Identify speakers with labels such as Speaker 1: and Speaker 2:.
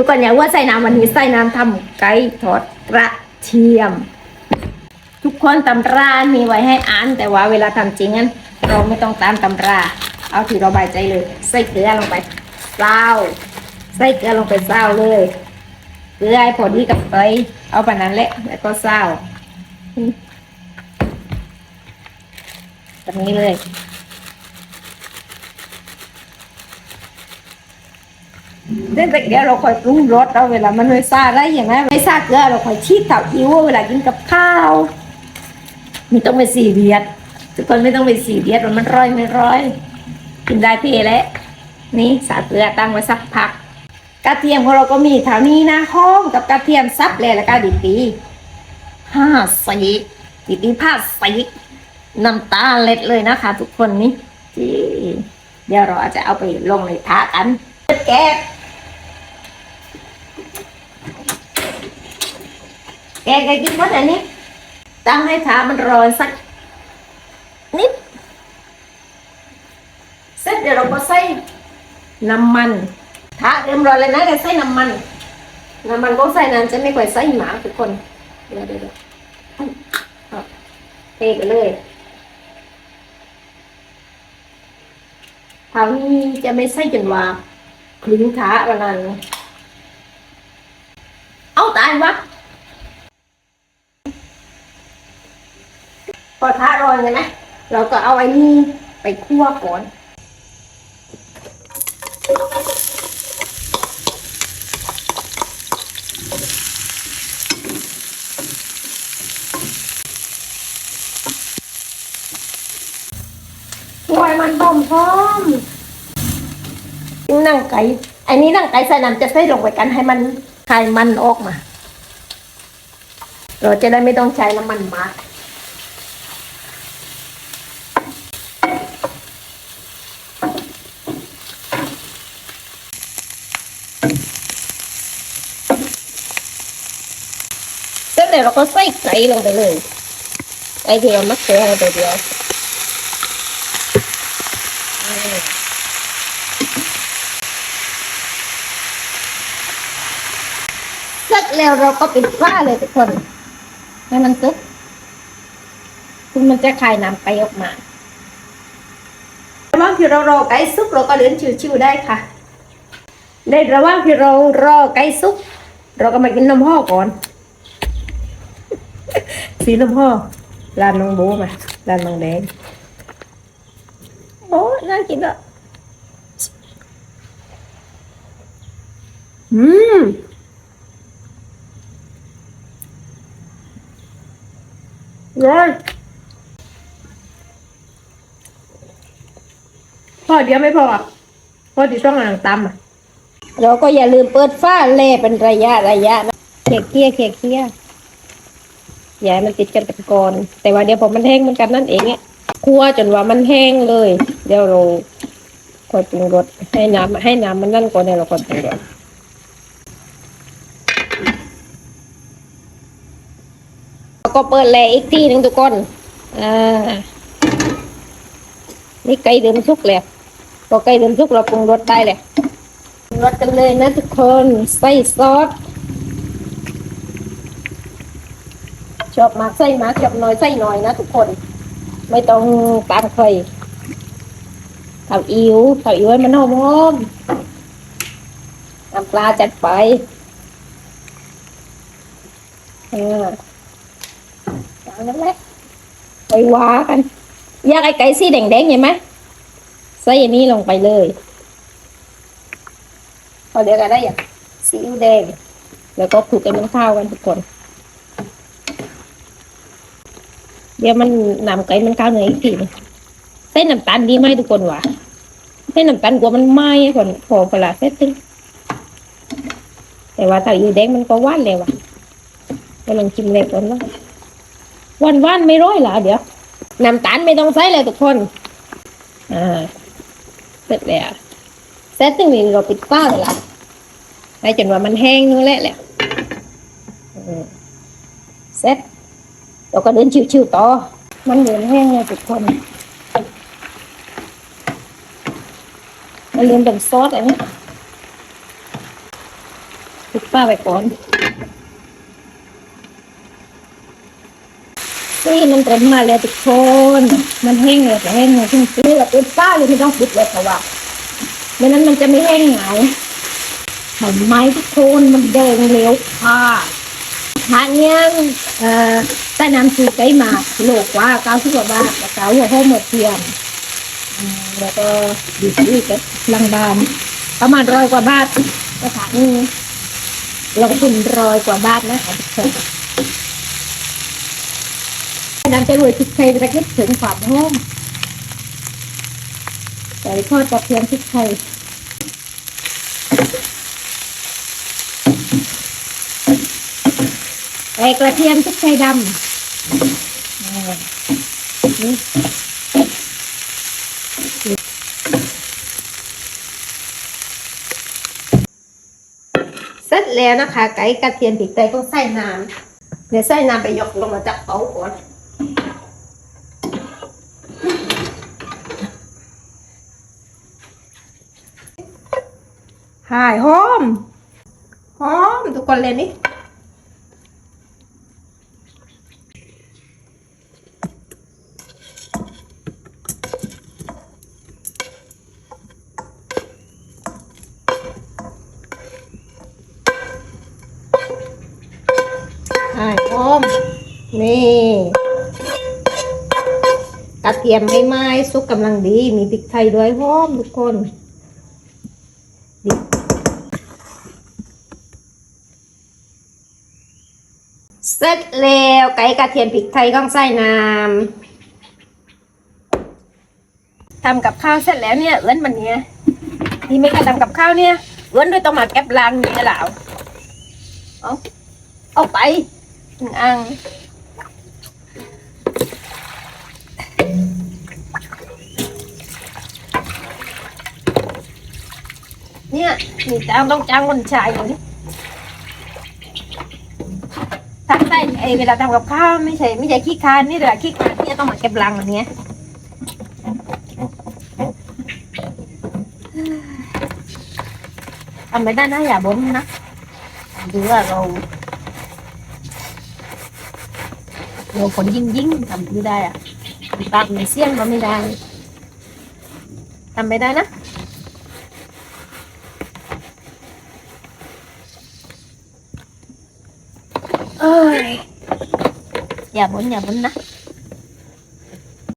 Speaker 1: ทุกคนอย่าว่าใส่น้ำวันนี้ใส่น้ำทำไก่ทอดกระเทียม ทุกคนตำรามีไว้ให้อ่าน แต่ว่าเวลาทำจริงนั้นเราไม่ต้องตามตำรา เอาที่เราบายใจเลย ใส่เกลือลงไปเศร้าใส่เกลือลงไปเศร้าเลยเกลือให้พอดีกับไปเอาปานนั้นแหละแล้วก็เศร้าแบบนี้เลย เดี๋ยวเดี๋ยวเราคอยปรุงรสเราเวลามันไม่ซาได้อย่างไรไม่ซาเกลือเราคอยชีดเต่าอิ้วเวลากินกับข้าวไม่ต้องไปสีเรียดทุกคนไม่ต้องไปสีเรียดมันร้อยไม่ร้อยกินได้เพี่แล้วนี่สาเกลือตั้งไว้สักพักกระเทียมของเราก็มีเท่านี้นะห้องกับกระเทียมซับเลยแล้วก็ดิปีห้าสีดิปีผ้าสีน้ำตาลเล็ดเลยนะคะ ทุกคนนี่เดี๋ยวเราอาจจะเอาไปลงในทากันแก แกแกกินหมดอันนี้ ตั้งให้ขามันรอสักนิด เสร็จเดี๋ยวเราก็ใส่น้ำมันถ้าเริ่มร้อนเลยนะแต่ใส่น้ำมัน น้ำมันก็ใส่นั้นจะไม่ค่อยใส่หมาทุกคน เดี๋ยวเดี๋ยวเอาเทไปเลยทางนี้จะไม่ใส่จนว่าคลิ้งขาวันนั้นเอาตายวะ พอทะร้อนใช่ไหมเราก็เอาไอ้นี่ไปคั่วก่อนคั่วให้มันต้มพร้อมนั่งไก่อันนี้นั่งไก่ใส่น้ำจะใส่ลงไปกันให้มันคลายมันออกมา เราจะได้ไม่ต้องใช้น้ำมันมาก เสร็จแล้วเราก็ใส่ไก่ลงไปเลยไก่ที่เรามักเสือให้ตัวเดียวเสร็จแล้วเราก็ปิดฝ้าเลยทุกคนให้มันซุกคุณมันจะคายน้ำไก่ออกมาระหว่างที่เรารอไก่ซุกเราก็เดินชิวๆได้ค่ะ ในระหว่างที่เรารอไก่ซุก เราก็มากินนมห่อก่อน สีนมห่อร้านน้องโบมาร้านน้องแดงโอ้น่ากินอะอืมร้อนพอเดียวไม่พออะพอดีต้องอ่างตำอะ เราก็อย่าลืมเปิดฝ้าเล่เป็นระยะระยะนะเคี่ยเคี่ยเคี่ยเคี่ยอย่ามันติดกันเป็นก้อนแต่ว่าเดี๋ยวพอมันแห้งมันกันนั่นเองเนี่ยคั่วจนว่ามันแห้งเลย เดี๋ยวเราค่อยปรุงรสให้น้ำให้น้ำมันนั่นก่อนเดี๋ยวเราค่อยปรุงรสก็เปิดแลอีกทีหนึ่งทุกคนอ่านี่ไก่เดิมสุกแล้วพอไก่เดิมสุกเราปรุงรสได้เลย รสกันเลยนะทุกคนใส่ซอสชอบมากใส่มากชอบน้อยใส่น้อยนะทุกคน ไม่ต้องตามใครเผาอิ๋วเผาอิ๋วให้มันหอมหอมน้ำปลาจัดไปอ่าเอานั่นแหละไปว้ากันอยากไอ้ไก่สีแดงๆเห็นไหมใส่อันนี้ลงไปเลย พอเดียวกันได้อย่างซีอิ๊วแดง แล้วก็คลุกให้มันข้าวกันทุกคน เดี๋ยวมันนำไก่มันข้าวเนื้ออีกทีนึงใส่น้ำตาลดีไหมทุกคนวะใส่น้ำตาลกลัวมันไหม้ก่อนพอเวลาเสร็จถึงแต่ว่าถ้าอยู่แดงมันก็หวานเลยวะก็ลองชิมเลยก่อนว่าหวานหวานไม่ร้อยหรอเดี๋ยวน้ำตาลไม่ต้องใส่เลยทุกคน อ่า เสร็จแล้ว เซตตึงนี้เราปิดฝ้าเลยล่ะให้จนว่ามันแห้งนู่นแหละแหละอืมเซตเราก็เดินชิวๆต่อ มันเหลืองแห้งเลยทุกคน มันเรียนเป็นซอสอันนี้ป้าไปก่อนนี่มันเต็มมาแล้วทุกคน มันแห้งเลยแต่แห้งเลยที่ซื้อแบบเป็นป้าเลยไม่ต้องปิดเลยเพราะว่า ไม่นั้นมันจะไม่แห้งเหงาเห็นไหมทุกคนมันแดงเร็วค่ะทานเนี้ยเอ่อใต้น้ำซีไก่หมากโลกว่าเก้าสิบกว่าบาทแล้วก็หัวหอมหมดเทียมอืมแล้วก็ดีดีกับลังบานประมาณร้อยกว่าบาทนะคะนี่ลงทุนร้อยกว่าบาทนะคะทุกคนน้ำจะรวยพริกไทยจะคิดถึงความหอมใส่ทอดกระเทียมพริกไทยใส่กระเทียมพริกไทยดำนี่เสร็จแล้วนะคะ ไก่กระเทียมพริกไทยต้องใส่น้ำเดี๋ยวใส่น้ำไปยกลงมาจากเตาก่อน หายหอมหอมทุกคนเลยนี่หายหอมนี่กระเทียมไม่ไหม้ซุปกำลังดี มีพริกไทยด้วยหอมทุกคน เสร็จแล้วไก่กระเทียมพริกไทยก้องใส่น้ำทำกับข้าวเสร็จแล้วเนี่ยเอื้อนมันเนี่ยที่ไม่เคยทำกับข้าวเนี่ยเอื้อนด้วยต้องมาแก็บล้างเนี่ยเหล่าเอาเอาไปอังเนี่ยมีจ้างต้องจ้างคนชายอย่างนี้ ทำได้ไอ เวลาทำกับข้าวไม่ใช่ไม่ใช่ขี้คานนี่แหละขี้คานที่จะต้องมาเก็บรังแบบนี้ทำไม่ได้นะอย่าบ่นนะดูว่าเราเราคนยิ่งยิ่งทำไม่ได้อะปากไม่เสี่ยงก็ไม่ได้ทำไม่ได้นะ เอ้ยอย่